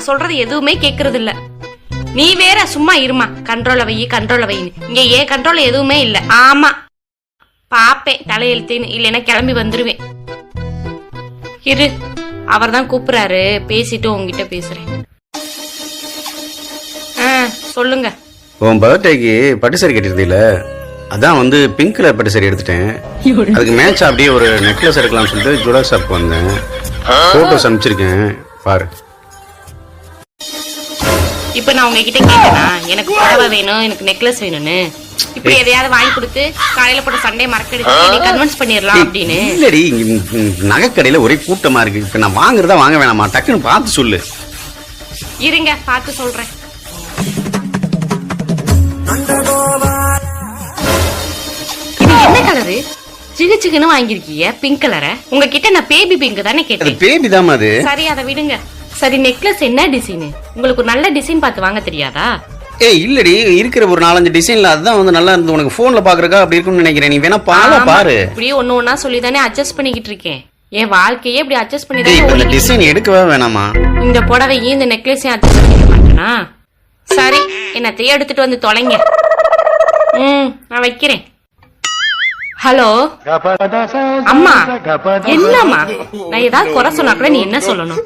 நான் சொல்றது எதுவுமே கேக்குறது இல்ல நீ வேற சும்மா இருமா. கண்ட்ரோல வை கண்ட்ரோல வைன்னு இங்க ஏன் கண்ட்ரோல் எதுவுமே இல்ல. ஆமா. பாப்பேன் தலையெழுத்தேன்னு. இல்லைன்னா கிளம்பி வந்துருவேன். இரு. அவர் தான் கூப்பிடுறாரு பேசிட்டு உங்ககிட்ட பேசுறேன். ஆ சொல்லுங்க. உன் பர்த்டேக்கு பட்டு சாரி கட்டிருந்தீல அதான் வந்து பிங்க் கலர் பட்டு சாரி எடுத்துட்டேன். அதுக்கு மேட்ச் அப்படியே ஒரு நெக்லஸ் எடுக்கலாம்னு சொல்லிட்டு ஜுவல் ஷாப் வந்தேன். போட்டோஸ் அனுப்பிச்சிருக்கேன். பாரு. இப்ப நான் உங்ககிட்ட கேட்டேனா எனக்கு புடவை வேணும் எனக்கு நெக்லஸ் வேணும்னு. இப்படி எதையாவது வாங்கி கொடுத்து காலையில போட்ட சண்டே மறக்கடிச்சு கன்வின்ஸ் பண்ணிடலாம் அப்படின்னு. இல்லடி நகைக்கடையில ஒரே கூட்டமா இருக்கு. இப்ப நான் வாங்குறதா வாங்க வேணாமா? டக்குன்னு பார்த்து சொல்லு. இருங்க பார்த்து சொல்றேன். இது என்ன கலரு சிகு சிகுன்னு வாங்கிருக்கீங்க பிங்க் கலர உங்ககிட்ட நான் பேபி பிங்க் தானே கேட்டேன். பேபி தாமா அது. சரி அதை விடுங்க. சரி நெக்லஸ் என்ன டிசைன் உங்களுக்கு ஒரு நல்ல டிசைன் பார்த்து வாங்க தெரியாதா? ஏய் இல்லடி இருக்கிற ஒரு நாலஞ்சு டிசைன்ல அதுதான் வந்து நல்லா இருந்து உனக்கு போன்ல பாக்குறக்கா அப்படி இருக்கும்னு நினைக்கிறேன். நீ வேணா பால பாரு. இப்படியே ஒண்ணு ஒண்ணா சொல்லி தானே அட்ஜஸ்ட் பண்ணிக்கிட்டு இருக்கேன். என் வாழ்க்கையே இப்படி அட்ஜஸ்ட் பண்ணி தான் இந்த டிசைன் எடுக்கவே வேணாமா. இந்த புடவையும் இந்த நெக்லஸையும் அட்ஜஸ்ட் பண்ணிக்க மாட்டேனா? சரி என்னத்தையும் எடுத்துட்டு வந்து தொலைங்க. ம் நான் வைக்கிறேன். ஹலோ? அம்மா என்னம்மா? நான் ஏதாவது குறை சொன்னா கூட நீ என்ன சொல்லணும்?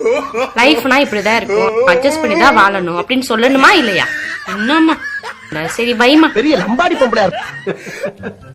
லைஃப்னா இப்படிதான் இருக்கும். அட்ஜஸ்ட் பண்ணி தான் வாழணும். அப்படின்னு சொல்லணுமா இல்லையா? என்னம்மா? சரி வைமா பெரிய லம்பாடி பொம்பளையா